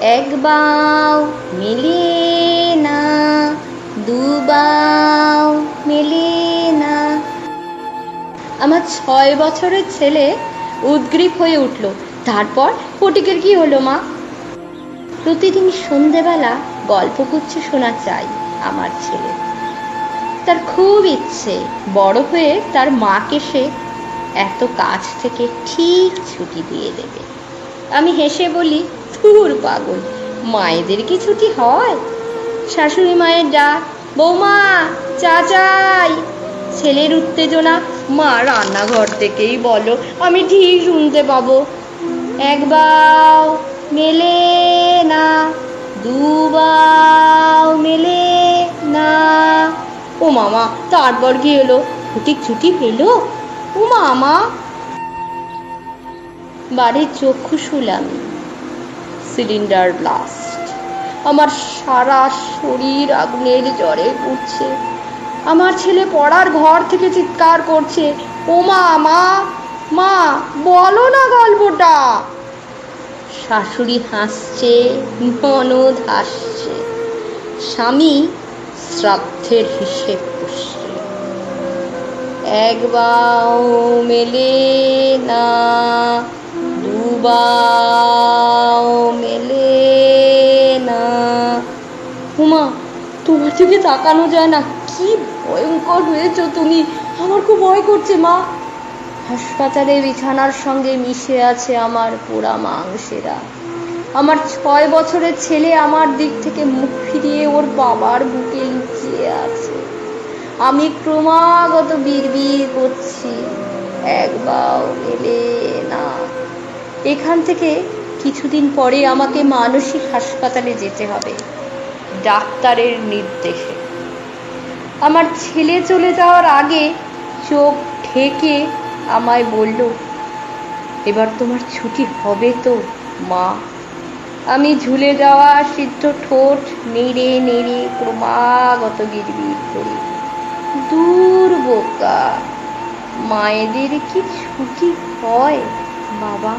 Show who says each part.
Speaker 1: এক বাও মেলে না, দু বাও মেলে না। আমার ছয় বছরের ছেলে উদ্গ্রীব হয়ে উঠল। তারপর ফটিকের কি হলো, মা? প্রতিদিন সন্ধেবেলা গল্প গল্পগুচ্ছ শোনা চাই আমার ছেলে। তার খুব ইচ্ছে, বড় হয়ে তার মাকে সে এত কাছ থেকে ঠিক ছুটি দিয়ে দেবে। আমি হেসে বলি থুর পাগল, মায়েদের কি ছুটি হয়? শাশুড়ি মায়ের ডাক, বৌমা চা চাই ছেলের উত্তেজনা, মা, রান্নাঘর থেকেই বলো, আমি ঠিক শুনতে পাবো। একবার মেলে না দুবার মেলে না। ও মামা, তারপর কি হলো? ফটিক ছুটি পেল? ও মামা বাড়ির চক্ষু শুলাম, সিলিন্ডার ব্লাস্ট আমার সারা শরীর আগুনের জ্বরে উঠছে আমার ছেলে পড়ার ঘর থেকে চিৎকার করছে, ও মা মা মা, বলো না গল্পটা! শাশুড়ি হাসছে ননদ হাসছে স্বামী শ্রাদ্ধের হিসেব করছে একবার মেলে না। দুবার মেলে না। উমা তোমার দিকে তাকানো যায় না। কি ভয়ঙ্কর হয়েছ তুমি। আমার খুব ভয় করছে, মা। হাসপাতালে বিছানার সঙ্গে মিশে আছে আমার পোড়া মাংসেরা। আমার ছয় বছরের ছেলে আমার দিক থেকে মুখ ফিরিয়ে ওর বাবার বুকে লুকিয়ে আছে। আমি ক্রমাগত বিড়বিড় করছি। একবার মেলে না। এখান থেকে কিছুদিন পরে আমাকে মানসিক হাসপাতালে যেতে হবে। ডাক্তারের নির্দেশে। আমার ছেলে চলে যাওয়ার আগে চোখ ঢেকে আমায় বলল, এবার তোমার ছুটি হবে তো, মা? আমি ঝুলে যাওয়া সিদ্ধ ঠোঁট নেড়ে নেড়ে ক্রমাগত গিরবির করি। দূর বোকা, মায়েদের কি ছুটি হয়, বাবা?